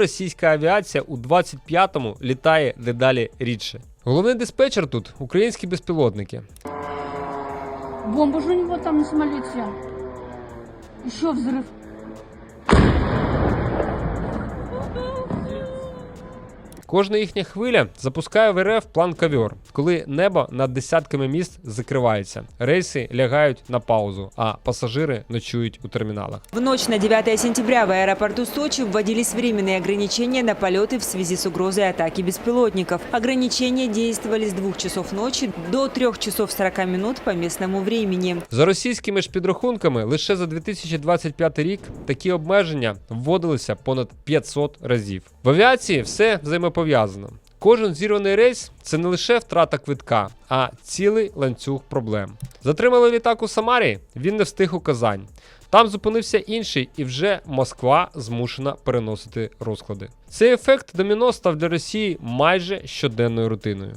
російська авіація у 25-му літає дедалі рідше. Головний диспетчер тут українські безпілотники. Бомба ж у нього там на самолете. Що взрыв. Кожна їхня хвиля запускає в РФ план кавьор, коли небо над десятками міст закривається, рейси лягають на паузу, а пасажири ночують у терміналах. В ночь на 9 сентября в аэропорту Сочи вводились временные ограничения на полеты в связи с угрозой атаки беспилотников. Ограничения действовали с 2 часов ночи до 3 часов 40 минут по местному времени. За російськими ж підрахунками, лише за 2025 рік такі обмеження вводилися понад 500 разів. В авіації все взаємопов'язано. Кожен зірваний рейс це не лише втрата квитка, а цілий ланцюг проблем. Затримали літак у Самарі, він не встиг у Казань. Там зупинився інший, і вже Москва змушена переносити розклади. Цей ефект доміно став для Росії майже щоденною рутиною.